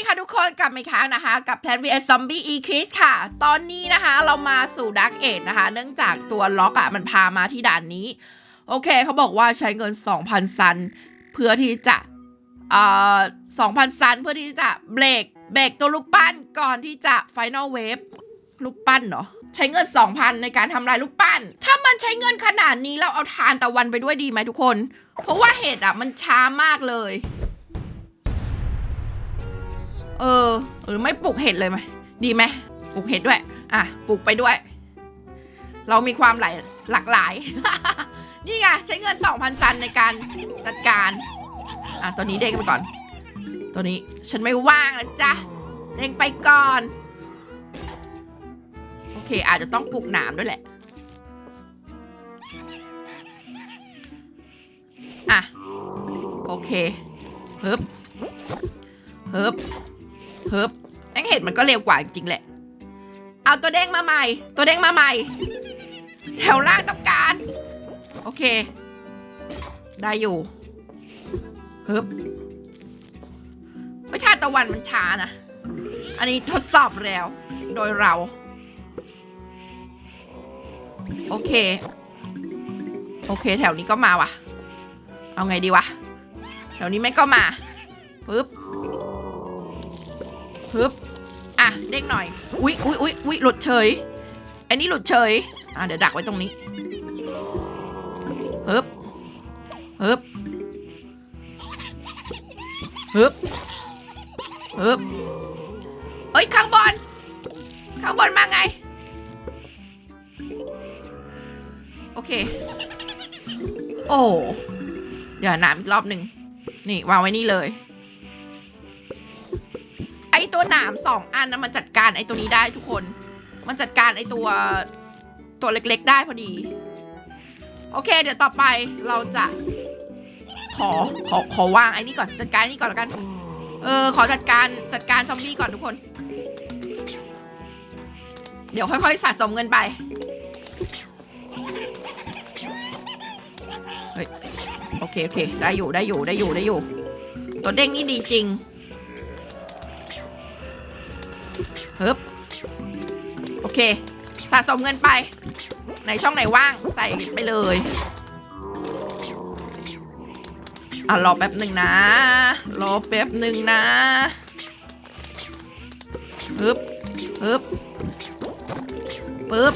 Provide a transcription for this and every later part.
ดีค่ะทุกคนกลับมาอีกครั้งนะคะ กับ Plant vs Zombie Eclipse ค่ะ ตอนนี้นะคะเรามาสู่ Dark Age นะคะ เนื่องจากตัวล็อกอะมันพามาที่ด่านนี้ โอเคเขาบอกว่าใช้เงิน 2,000 ซัน เพื่อที่จะเอ่อ2,000 ซัน เพื่อที่จะเบรกเบรกตัวลูกปั้นก่อนที่จะ Final Wave ลูกปั้นเนาะใช้เงิน 2,000 ในการทำลายลูกปั้น ถ้ามันใช้เงินขนาดนี้เราเอาทานตะวันไปด้วยดีไหมทุกคน เพราะว่าเห็ดอะมันช้ามากเลย เออ หรือไม่ปลูกเห็ดเลยไหมดีไหมปลูกเห็ดด้วย อะปลูกไปด้วย เรามีความหลายหลากหลาย นี่ไงใช้เงิน2,000ซันในการจัดการ อะตัวนี้เด้งไปก่อน ตัวนี้ฉันไม่ว่างนะจ๊ะเด้งไปก่อน โอเค อาจจะต้องปลูกหนามด้วยแหละ อะ โอเคเฮิบเฮิบ เฮิบแม่งเห็ดมันก็เร็วกว่าจริงแหละ เอาตัวเด้งมาใหม่ ตัวเด้งมาใหม่ แถวล่างต้องการ โอเค ได้อยู่เฮิบไม่ชาติตะวันมันช้านะ อันนี้ทดสอบแล้ว โดยเรา โอเค โอเค แถวนี้ก็มาว่ะ เอาไงดีวะ แถวนี้แม่งก็มาปึ๊บ ปึ๊บอะเด้งหน่อย อุ๊ยอุ๊ยอุ๊ยอุ๊ยหลุดเฉยอันนี้หลุดเฉยอะเดี๋ยวดักไว้ตรงนี้ปึ๊บปึ๊บปึ๊บปึ๊บเอ้ยข้างบนข้างบนมาไง โอเค โอ้เดี๋ยวหนามอีกรอบหนึ่งนี่วางไว้นี่เลย ไอตัวหนามสองอันนะมันจัดการไอตัวนี้ได้ทุกคน มันจัดการไอตัวตัวเล็กๆได้พอดี โอเค เดี๋ยวต่อไปเราจะขอขอขอวางไอ้นี่ก่อนจัดการนี่ก่อนแล้วกัน เออ ขอจัดการจัดการซอมบี้ก่อนทุกคน เดี๋ยวค่อยๆสะสมเงินไปโอเคโอเค ได้อยู่ได้อยู่ได้อยู่ได้อยู่ ตัวเด้งนี่ดีจริง ฮึบโอเค สะสมเงินไป ในช่องไหนว่างใส่ไปเลยอะรอแป๊บหนึ่งนะ รอแป๊บหนึ่งนะฮึบฮึบปึ๊บ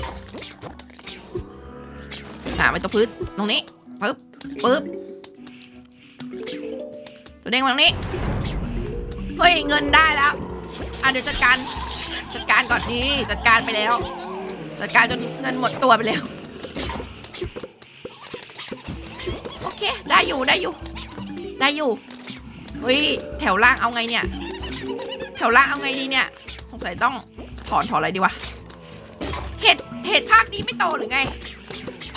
หาไว้ตัวพื้นตรงนี้ปึ๊บปึ๊บตัวเด้งมาตรงนี้ เฮ้ย เงินได้แล้ว อะเดี๋ยวจัดการ จัดการก่อนนี่จัดการไปแล้ว จัดการจนเงินหมดตัวไปแล้ว โอเค ได้อยู่ได้อยู่ ได้อยู่เฮ้ยแถวล่างเอาไงเนี่ย แถวล่างเอาไงดีเนี่ย สงสัยต้องถอนถอนอะไรดีวะเห็ดเห็ดภาคนี้ไม่โตหรือไง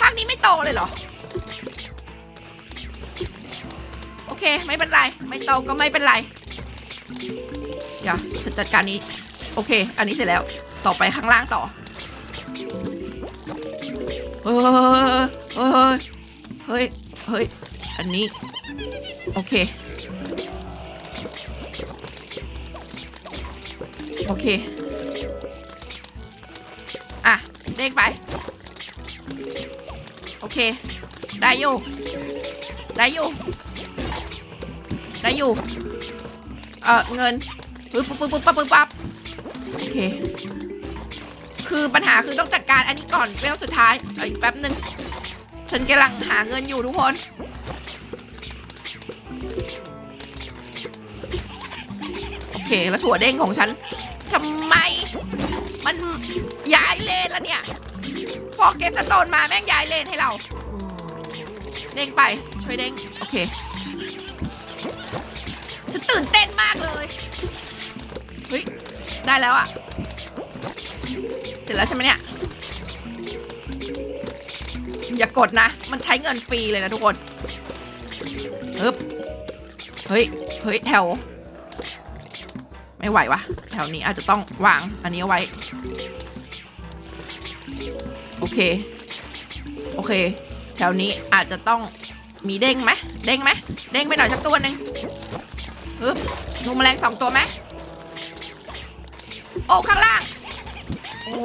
ภาคนี้ไม่โตเลยเหรอโอเค ไม่เป็นไร ไม่โตก็ไม่เป็นไร เดี๋ยวฉันจัดการนี้ โอเค อันนี้เสร็จแล้ว ต่อไปข้างล่างต่อ เฮ้ย เฮ้ย เฮ้ย เฮ้ย อันนี้ โอเค โอเค อะ เด้งไป โอเค ได้อยู่ ได้อยู่ ได้อยู่ เออเงินปึ๊บปึ๊บปึ๊บปึ๊บปั๊บปึ๊บ เค คือปัญหาคือต้องจัดการอันนี้ก่อนเวลสุดท้ายเอาอีกแป๊บหนึ่งฉันกำลังหาเงินอยู่ทุกคน โอเค แล้วถั่วเด้งของฉันทำไม มันย้ายเลนแล้วเนี่ย พอเก็บสโตนมาแม่งย้ายเลนให้เรา เด้งไป ช่วยเด้ง โอเค ฉันตื่นเต้น ได้แล้วอะเสร็จแล้วใช่ไหมเนี่ย อย่ากดนะ มันใช้เงินฟรีเลยนะทุกคนฮึบเฮ้ย เฮ้ย แถว ไม่ไหววะ แถวนี้อาจจะต้องวางอันนี้ไว้ โอเค โอเค แถวนี้อาจจะต้องมีเด้งไหมเด้งไหมเด้งไปหน่อยสักตัวหนึ่งฮึบดูแมลงสองตัวไหม โอ้ข้างล่าง โอ้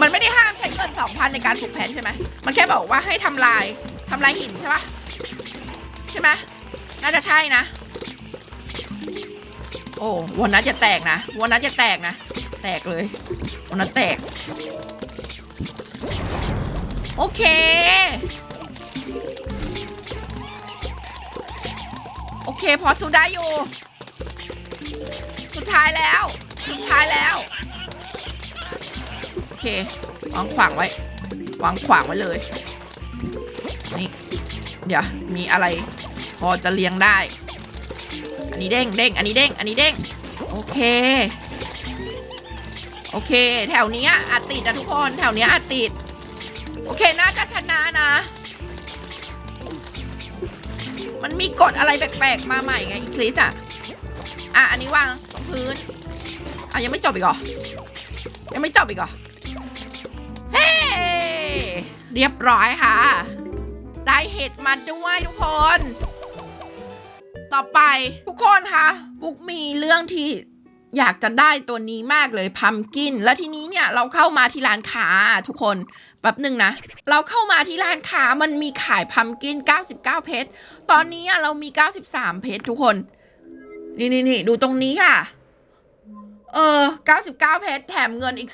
มันไม่ได้ห้ามใช้เงินสองพันในการปลูกแผนใช่ไหม มันแค่บอกว่าให้ทำลายทำลายหินใช่ปะใช่ไหมน่าจะใช่นะ โอ้วันนั้นจะแตกนะวันนั้นจะแตกนะ แตกเลยวันนั้นแตก โอเค โอเค พอสู้ได้อยู่ สุดท้ายแล้ว สุดท้ายแล้ว โอเควางขวางไว้ วางขวางไว้เลย นี่ เดี๋ยว มีอะไรพอจะเลี้ยงได้ อันนี้เด้งเด้งอันนี้เด้ง อันนี้เด้ง โอเค โอเค แถวเนี้ยอาจติดนะทุกคน แถวเนี้ยอาจติด โอเค น่าจะชนะนะ มันมีกฎอะไรแปลกๆ มาใหม่ไงอีคลิสอะอะ อันนี้วางตรงพื้น อะยังไม่จบอีกเหรอ ยังไม่จบอีกเหรอ เฮ้เรียบร้อยค่ะ ได้เห็ดมาด้วยทุกคน ต่อไปทุกคนคะปุ๊กมีเรื่องที่อยากจะได้ตัวนี้มากเลยพัมกิน และทีนี้เนี่ยเราเข้ามาที่ร้านค้าทุกคนแป๊บหนึ่งนะ เราเข้ามาที่ร้านค้ามันมีขายพัมกิน 99 เพชร ตอนนี้เรามี 93 เพชรทุกคน นี่นี่นี่ดูตรงนี้ค่ะ เออ 99 เพชรแถมเงินอีก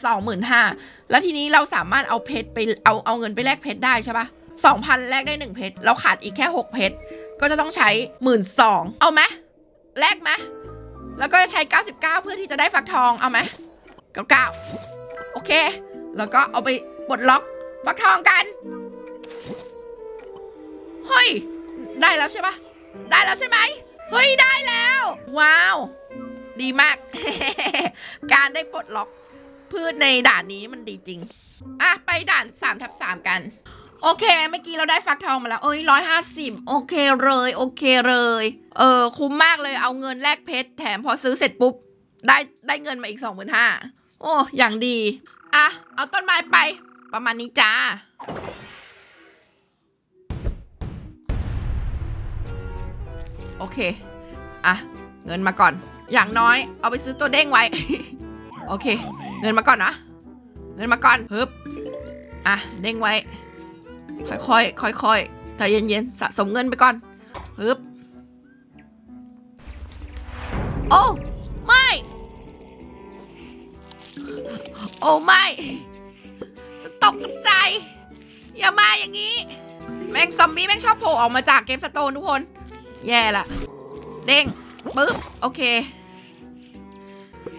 25,000แล้วทีนี้เราสามารถเอาเพชรไปเอาเอาเงินไปแลกเพชรได้ใช่ปะ2,000 แลกได้ 1 เพชรเราขาดอีกแค่ 6 เพชรก็จะต้องใช้ 1 2ื่นเอาไหมแลกไหมแล้วก็จะใช้ 99 เพื่อที่จะได้ฟักทองเอาไหม99 โอเค แล้วก็เอาไปปลดล็อกฟักทองกันเฮ้ยได้แล้วใช่ปะได้แล้วใช่ไหมเฮ้ยได้แล้ว ว้าว ดีมาก การได้ปลดล็อกพืชในด่านนี้มันดีจริง อะ ไปด่าน3ทับ3กัน โอเค เมื่อกี้เราได้ฟักทองมาแล้ว เอ้ยร้อยห้าสิบโอเคเลย โอเคเลย เออ คุ้มมากเลย เอาเงินแลกเพชร แถมพอซื้อเสร็จปุ๊บ ได้ได้เงินมาอีกสองหมื่นห้าโอ้ อย่างดี อะ เอาต้นไม้ไป ประมาณนี้จ้าโอเค อะ เงินมาก่อน อย่างน้อยเอาไปซื้อตัวเด้งไว้ โอเคเงินมาก่อนนะเงินมาก่อนฮึบอะเด้งไว้ ค่อยๆค่อยๆใจเย็นๆสะสมเงินไปก่อนฮึบโอ้ไม่ โอ้ไม่จะตกใจ อย่ามาอย่างนี้ แม่งซอมบี้แม่งชอบโผล่ออกมาจากเกมสโตนทุกคน แย่ละเด้ง ปึ๊บ โอเค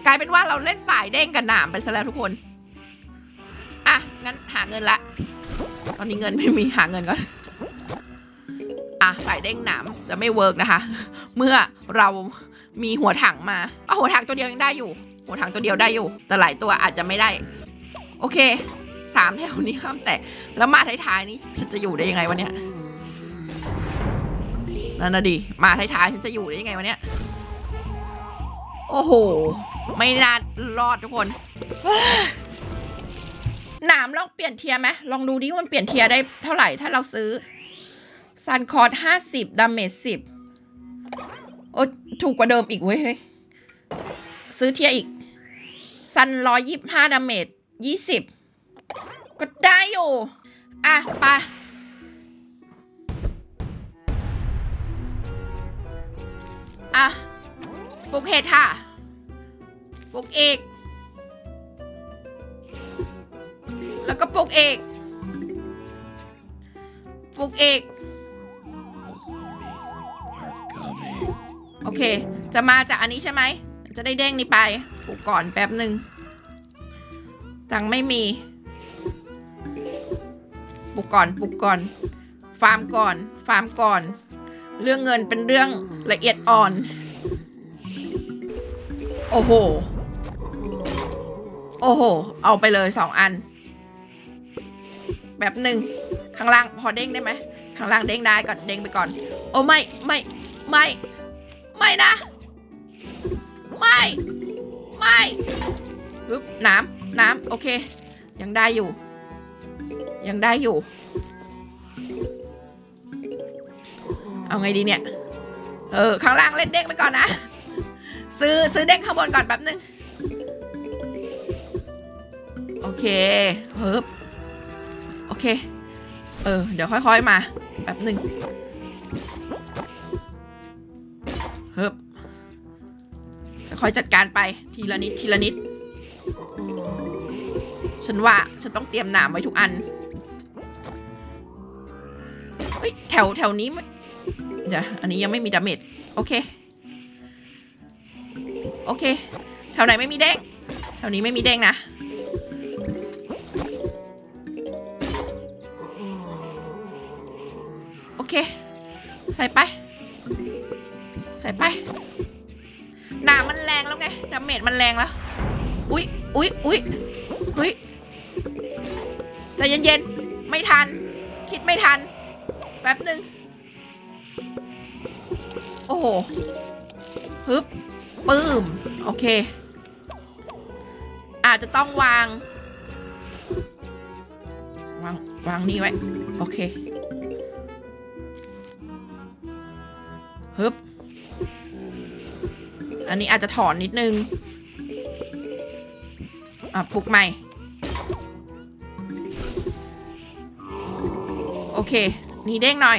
กลายเป็นว่าเราเล่นสายเด้งกับหนามไปซะแล้วทุกคน อะ งั้นหาเงินละ ตอนนี้เงินไม่มีหาเงินก่อน อะ สายเด้งหนามจะไม่เวิร์กนะคะ เมื่อเรามีหัวถังมาเอหัวถังตัวเดียวยังได้อยู่ หัวถังตัวเดียวได้อยู่ แต่หลายตัวอาจจะไม่ได้ โอเค สามแถวนี้ข้ามแต่แล้วมาท้ายๆนี้ฉันจะอยู่ได้ยังไงวะเนี่ยนั่นนะดิ มาท้ายๆฉันจะอยู่ได้ยังไงวะเนี่ย โอ้โห ไม่น่ารอดทุกคนหนามลองเปลี่ยนเทียร์ไหมลองดูดิว่ามันเปลี่ยนเทียร์ได้เท่าไหร่ถ้าเราซื้อซันคอร์ดห้าสิบดาเมจสิบโอ้ถูกกว่าเดิมอีกเว้ยซื้อเทียร์อีกซันร้อยยี่ห้าดาเมจยี่สิบก็ได้อยู่ อะไปอะปลูกเห็ดค่ะ ปกเอก แล้วก็ปกเอกปกเอก โอเค จะมาจากอันนี้ใช่ไหม จะได้เด้งนี่ไปปลูกก่อนแป๊บหนึ่งตังไม่มีปลูกก่อนปลูกก่อน ฟาร์มก่อน ฟาร์มก่อน เรื่องเงินเป็นเรื่องละเอียดอ่อน โอ้โห โอ้โห เอาไปเลยสองอัน แบบหนึ่งข้างล่างพอเด้งได้ไหมข้างล่างเด้งได้ก่อนเด้งไปก่อน โอ้ไม่ไม่ไม่ไม่นะ ไม่ไม่ปึ๊บน้ำน้ำโอเค ยังได้อยู่ ยังได้อยู่ เอาไงดีเนี่ย เออ ข้างล่างเล่นเด้งไปก่อนนะ ซื้อซื้อเด้งข้างบนก่อนแป๊บนึง โอเคเฮิบโอเค เออ เดี๋ยวค่อยๆมาแป๊บหนึ่งเฮิบค่อยจัดการไปทีละนิดทีละนิด ฉันว่าฉันต้องเตรียมหนามไว้ทุกอันเฮ้ยแถวแถวนี้เดี๋ยวอันนี้ยังไม่มีดาเมจโอเค โอเค แถวไหนไม่มีเด้งแถวนี้ไม่มีเด้งนะ เคใส่ไป ใส่ไปหนามันแรงแล้วไงดาเมจมันแรงแล้ว อุ๊ยอุ๊ยอุ๊ยเฮ้ยใจเย็นๆ ไม่ทัน คิดไม่ทัน แป๊บหนึ่งโอ้โหฮึบปื้ม โอเค อาจจะต้องวาง วาง วางนี่ไว้ โอเค อันนี้อาจจะถอนนิดนึง อะปลุกใหม่ โอเค นี่เด้งหน่อย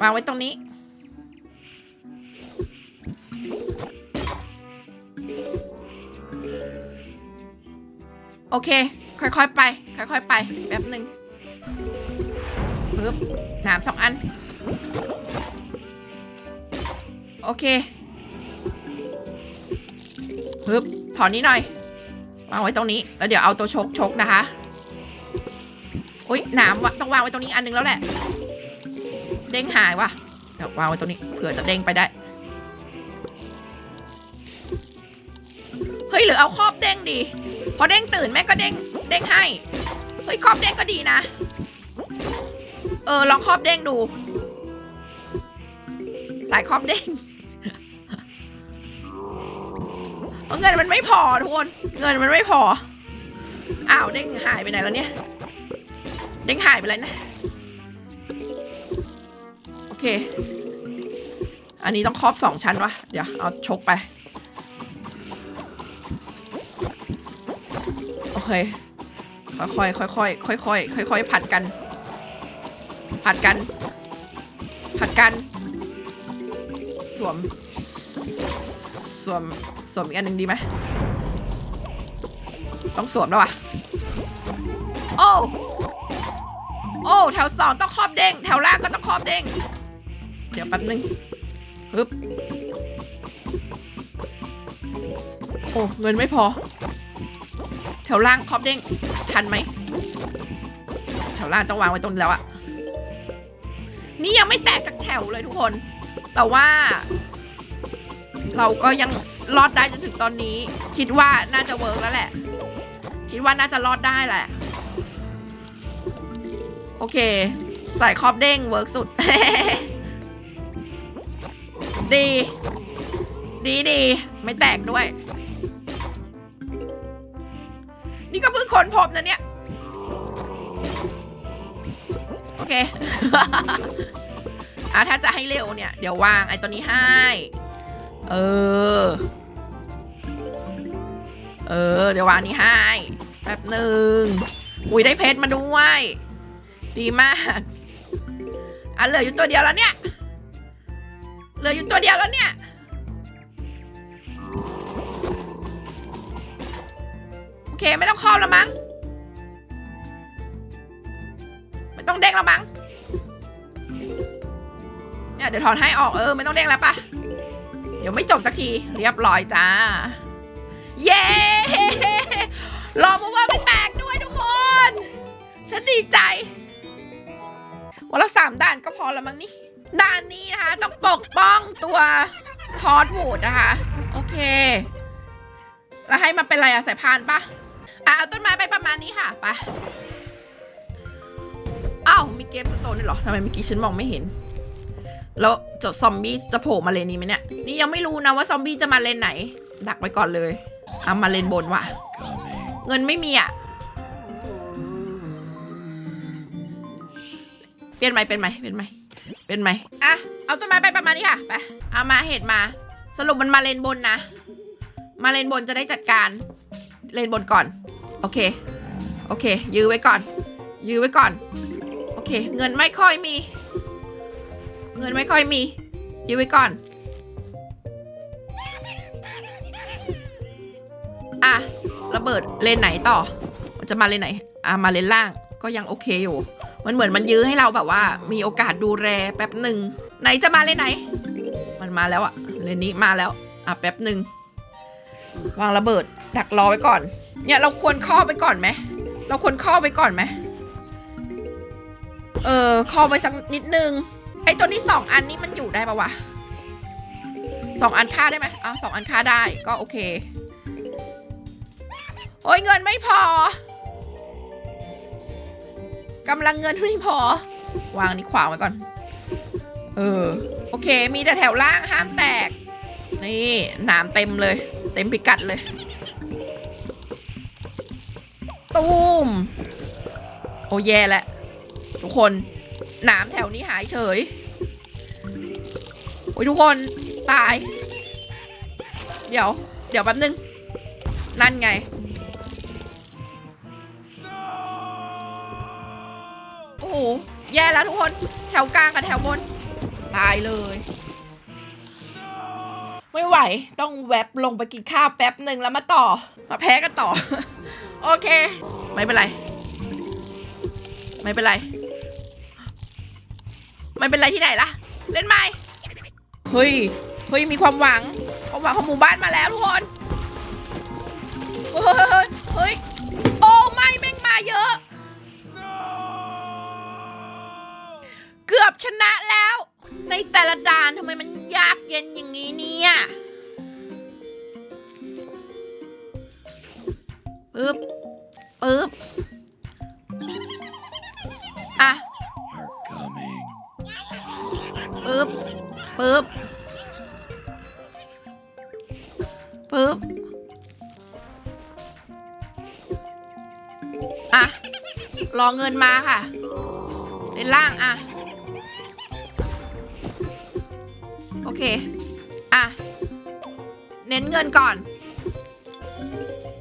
วางไว้ตรงนี้ โอเค ค่อยๆไป ค่อยๆไป แป๊บหนึ่งปึ๊บหนามสองอัน โอเค ปึ๊บถอนนี้หน่อย วางไว้ตรงนี้ แล้วเดี๋ยวเอาตัวชกชกนะคะอุ้ยหนามวะต้องวางไว้ตรงนี้อันนึงแล้วแหละ เด้งหายวะเดี๋ยววางไว้ตรงนี้เผื่อจะเด้งไปได้ เฮ้ยหรือเอาครอบเด้งดี พอเด้งตื่นแม่ก็เด้งเด้งให้ เฮ้ยครอบเด้งก็ดีนะ เออลองครอบเด้งดู สายครอบเด้ง เพราะเงินมันไม่พอทุกคน เงินมันไม่พอ อ้าวเด้งหายไปไหนแล้วเนี่ย เด้งหายไปเลยนะ โอเค อันนี้ต้องครอบสองชั้นวะ เดี๋ยวเอาชกไป โอเค ค่อยๆค่อยๆค่อยๆค่อยๆผัดกัน ผัดกัน ผัดกัน สวม สวม สวมอีกอันหนึ่งดีไหมต้องสวมแล้ววะโอ้โอ้แถวสองต้องครอบเด้งแถวล่างก็ต้องครอบเด้งเดี๋ยวแป๊บนึงฮึบโอ้เงินไม่พอ แถวล่างครอบเด้งทันไหมแถวล่างต้องวางไว้ตรงนี้แล้วอะนี่ยังไม่แตกจากแถวเลยทุกคน แต่ว่า เราก็ยัง รอดได้จนถึงตอนนี้ คิดว่าน่าจะเวิร์กแล้วแหละ คิดว่าน่าจะรอดได้แหละ โอเค ใส่ครอบเด้งเวิร์กสุด ดี ดีดีไม่แตกด้วย นี่ก็เพิ่งค้นพบนะเนี่ย โอเค อะถ้าจะให้เร็วเนี่ย เดี๋ยววางไอ้ตัวนี้ให้ เออ เออ เดี๋ยววางนี้ให้แป๊บหนึ่งอุ้ยได้เพชรมาด้วย ดีมาก อะเหลืออยู่ตัวเดียวแล้วเนี่ย เหลืออยู่ตัวเดียวแล้วเนี่ยโอเคไม่ต้องครอบแล้วมั้งไม่ต้องเด้งแล้วมั้งเนี่ยเดี๋ยวถอนให้ออกเออไม่ต้องเด้งแล้วปะเดี๋ยวไม่จบสักที เรียบร้อยจ้า เย้รอมาว่าไม่แตกด้วยทุกคน ฉันดีใจ วันละสามด่านก็พอแล้วมั้งนี่ ด่านนี้นะคะ ต้องปกป้องตัวทอดวูดนะคะ โอเค แล้วให้มันเป็นอะไรอะสายพานปะอะเอาต้นไม้ไปประมาณนี้ค่ะไปอ้าวมีเกมสโตนด้วยเหรอทำไมเมื่อกี้ฉันมองไม่เห็น แล้วจะซอมบี้จะโผล่มาเลนนี้ไหมเนี่ย นี่ยังไม่รู้นะว่าซอมบี้จะมาเลนไหน ดักไว้ก่อนเลย เอามาเลนบนว่ะ เงินไม่มีอะ เปลี่ยนไหมเป็นไหมเป็นไหมเป็นไหมอะ เอาต้นไม้ไปประมาณนี้ค่ะไปเอามาเห็ดมา สรุปมันมาเลนบนนะ มาเลนบนจะได้จัดการ เลนบนก่อน โอเค โอเค ยื้อไว้ก่อน ยื้อไว้ก่อน โอเค เงินไม่ค่อยมี เงินไม่ค่อยมี ยื้อไว้ก่อน อะระเบิดเลนไหนต่อ จะมาเลนไหน อะมาเลนล่างก็ยังโอเคอยู่ มันเหมือนมันยื้อให้เราแบบว่า มีโอกาสดูแลแป๊บหนึ่งไหนจะมาเลนไหน มันมาแล้วอะเลนนี้มาแล้ว อะแป๊บหนึ่งวางระเบิด ดักรอไว้ก่อน เนี่ยเราควรข้อไปก่อนไหมเราควรข้อไปก่อนไหมเออข้อไปสักนิดนึงไอ้ตัวนี้สองอันนี้มันอยู่ได้ปะวะสองอันค่าได้ไหมอะสองอันค่าได้ก็โอเค โอ้ยเงินไม่พอกำลังเงินไม่พอ วางนี่ขวางไว้ก่อน เออ โอเค มีแต่แถวล่างห้ามแตก นี่หนามเต็มเลย เต็มพิกัดเลย ตูม โอ้แย่แล้วทุกคน หนามแถวนี้หายเฉย โอ้ยทุกคน ตาย เดี๋ยว เดี๋ยวแป๊บนึง นั่นไง แย่แล้วทุกคน แถวกลางกับแถวบน ตายเลย ไม่ไหว ต้องแวบลงไปกินข้าวแป๊บหนึ่งแล้วมาต่อ มาแพ้กันต่อ โอเค ไม่เป็นไร ไม่เป็นไร ไม่เป็นไรที่ไหนล่ะ เล่นไหมเฮ้ย เฮ้ย มีความหวัง ความหวังของหมู่บ้านมาแล้วทุกคน เฮ้ย เฮ้ย ชนะแล้ว ในแต่ละด่านทำไมมันยากเย็นอย่างนี้เนี่ยปึ๊บปึ๊บอะ are coming. ปึ๊บปึ๊บปึ๊บอะ รอเงินมาค่ะ ในล่างอะ เค อะ เน้นเงินก่อน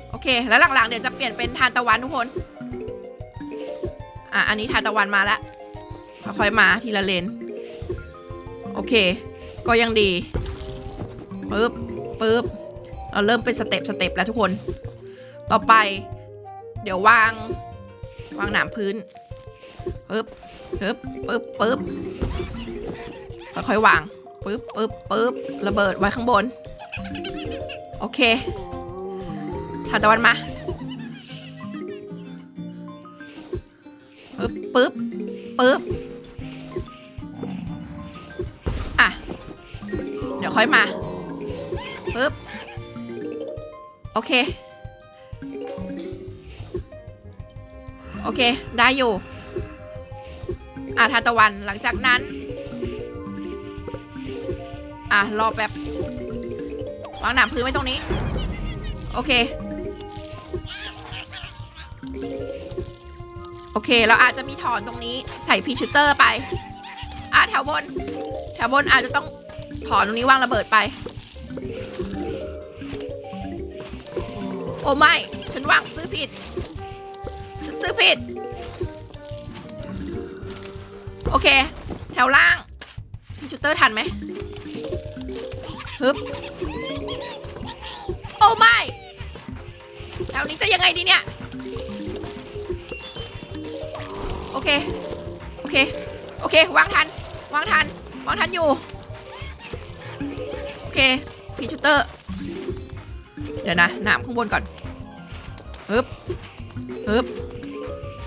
โอเค แล้วหลังๆ เดี๋ยวจะเปลี่ยนเป็นทานตะวันทุกคน อะ อันนี้ทานตะวันมาแล้วค่อยๆมาทีละเลน โอเค ก็ยังดี ปึ๊บ ปึ๊บ เราเริ่มเป็นสเต็ปสเต็ปแล้วทุกคน ต่อไป เดี๋ยววาง วางหนามพื้น ปึ๊บ ปึ๊บ ปึ๊บ ปึ๊บค่อยๆวาง ปึ๊บปึ๊บปึ๊บระเบิดไว้ข้างบน โอเคทานตะวันมาปึ๊บปึ๊บปึ๊บอะ เดี๋ยวค่อยมาปึ๊บโอเค โอเค ได้อยู่ อะทานตะวันหลังจากนั้น อะ รอแป๊บ วางหนามพื้นไว้ตรงนี้ โอเค โอเค เราอาจจะมีถอนตรงนี้ใส่พีชูเตอร์ไป อะ แถวบน แถวบนอาจจะต้องถอนตรงนี้วางระเบิดไป โอ้ไม่ ฉันวางซื้อผิด ฉันซื้อผิด โอเค แถวล่างพีชูเตอร์ทันไหม ฮึบโอ้ไม่แถวนี้จะยังไงดีเนี่ย โอเค โอเค โอเค วางทัน วางทัน วางทันอยู่ โอเคพีชูเตอร์ เดี๋ยวนะหนามข้างบนก่อนฮึบฮึบ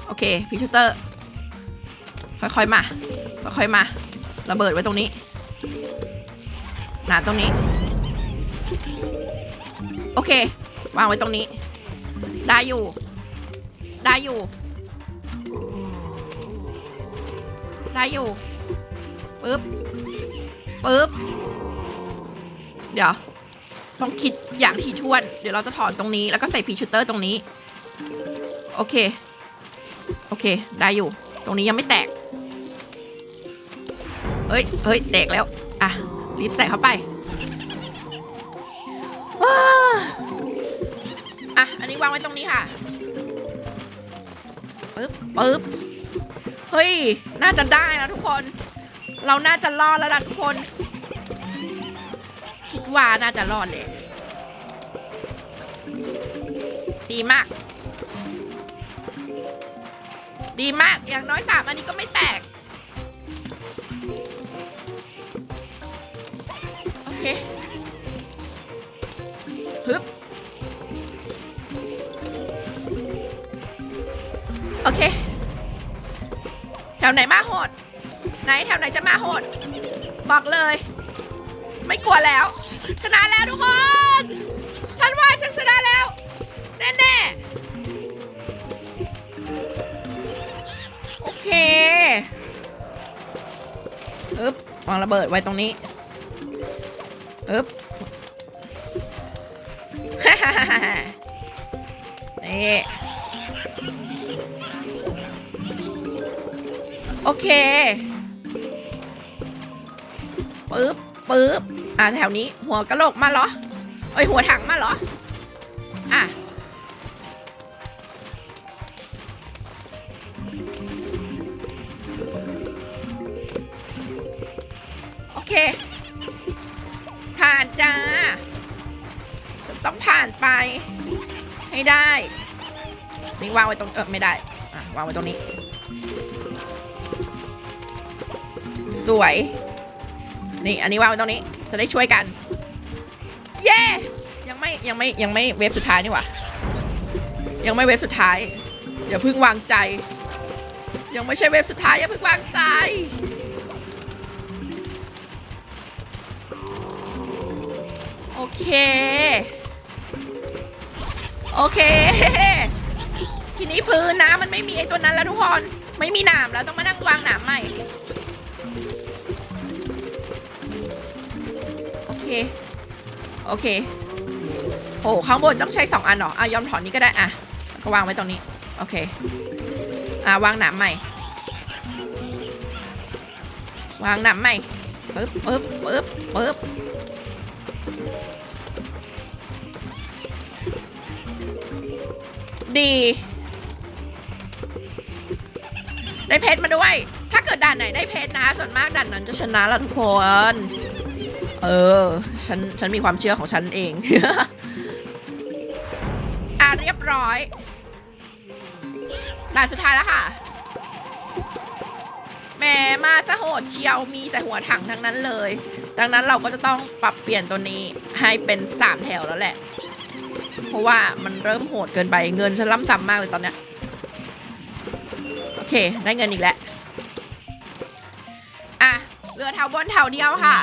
โอเคพีชูเตอร์ ค่อยๆมา ค่อยๆมา ระเบิดไว้ตรงนี้ หนาตรงนี้ โอเค วางไว้ตรงนี้ ได้อยู่ ได้อยู่ ได้อยู่ปึ๊บปึ๊บเดี๋ยว ต้องคิดอย่างที่ชวน เดี๋ยวเราจะถอนตรงนี้แล้วก็ใส่พีชูเตอร์ตรงนี้ โอเค โอเค ได้อยู่ ตรงนี้ยังไม่แตกเฮ้ยเฮ้ย แตกแล้ว อะ รีบใส่เข้าไปอะ อันนนี้วางไว้ตรงนี้ค่ะ ปึ๊บ ปึ๊บ เฮ้ย น่าจะได้นะทุกคน เราน่าจะรอดแล้วล่ะทุกคน คิดว่าน่าจะรอดเลย ดีมาก ดีมาก อย่างน้อยสามอันนี้ก็ไม่แตก อเค แถวไหนมาโหด ไหนแถวไหนจะมาโหด บอกเลย ไม่กลัวแล้ว ชนะแล้วทุกคน ฉันว่าฉันชนะแล้ว แน่ๆโอเคอึ๊บวางระเบิดไว้ตรงนี้อึ๊บนี่ โอเคปึ๊บปึ๊บอ่าแถวนี้ หัวกะโหลกมาเหรอเอ้ยหัวถังมาเหรอ อะโอเค ผ่านจ้าฉันต้องผ่านไป ให้ได้ นี่วางไว้ตรงเออไม่ได้ อะวางไว้ตรงนี้ สวย นี่ อันนี้วางไว้ตรงนี้ จะได้ช่วยกัน เย้ ยังไม่ยังไม่ยังไม่เวฟสุดท้ายนี่หว่า ยังไม่เวฟสุดท้าย อย่าเพิ่งวางใจ ยังไม่ใช่เวฟสุดท้ายอย่าเพิ่งวางใจ โอเค โอเค ทีนี้พื้นนะมันไม่มีไอตัวนั้นแล้วทุกคน ไม่มีหนามแล้วต้องมานั่งวางหนามใหม่ เค โอเคโอ้ข้างบนต้องใช้สองอันเหรออะยอมถอนนี้ก็ได้อะก็วางไว้ตรงนี้ โอเค อะวางหนามใหม่ วางหนามใหม่ปึ๊บปึ๊บปึ๊บปึ๊บดี ได้เพชรมาด้วย ถ้าเกิดด่านไหนได้เพชรนะ ส่วนมากด่านนั้นจะชนะละทุกคน เออ ฉัน ฉันมีความเชื่อของฉันเอง อะเรียบร้อยด่านสุดท้ายแล้วค่ะแหมมาซะโหดเชียวมีแต่หัวถังทั้งนั้นเลย ดังนั้นเราก็จะต้องปรับเปลี่ยนตัวนี้ให้เป็นสามแถวแล้วแหละ เพราะว่ามันเริ่มโหดเกินไปเงินฉันล่ำซ้ำมากเลยตอนเนี้ย โอเค ได้เงินอีกแล้ว อะเหลือแถวบนแถวเดียวค่ะ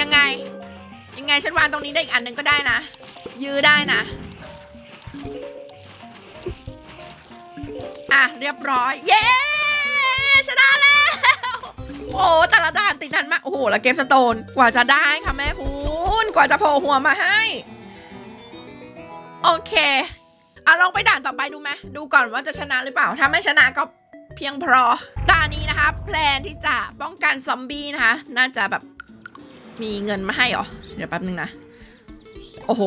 ยังไง ยังไงฉันวางตรงนี้ได้อีกอันหนึ่งก็ได้นะ ยื้อได้นะ อะ เรียบร้อย เย้ชนะแล้ว โอ้แต่ละด่านติดนันมาก โอ้โห แล้วเกมสโตน กว่าจะได้ค่ะแม่คุณกว่าจะโผล่หัวมาให้ โอเคเอาลองไปด่านต่อไปดูไหมดูก่อนว่าจะชนะหรือเปล่า ถ้าไม่ชนะก็เพียงพอด่านนี้นะคะ แพลนที่จะป้องกันซอมบี้นะคะ น่าจะแบบ มีเงินมาให้เหรอ เดี๋ยวแป๊บนึงนะ โอ้โห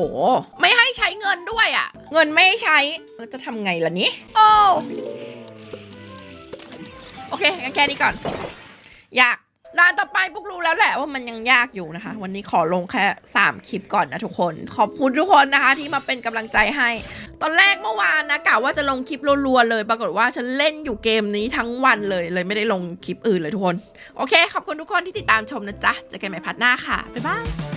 ไม่ให้ใช้เงินด้วยอะ่ะ เงินไม่ให้ใช้แล้วจะทำไงล่ะนี้ โอ้โอเคงั้นแค่นี้ก่อน อยากด่านต่อไปปุ๊กรู้แล้วแหละว่ามันยังยากอยู่นะคะ วันนี้ขอลงแค่ 3 คลิปก่อนนะทุกคน ขอบคุณทุกคนนะคะที่มาเป็นกำลังใจให้ ตอนแรกเมื่อวานนะกะว่าจะลงคลิปรัวๆเลย ปรากฏว่าฉันเล่นอยู่เกมนี้ทั้งวันเลยเลยไม่ได้ลงคลิปอื่นเลยทุกคน โอเค ขอบคุณทุกคนที่ติดตามชมนะจ๊ะเจอกันใหม่พัดหน้าค่ะ บ๊ายบาย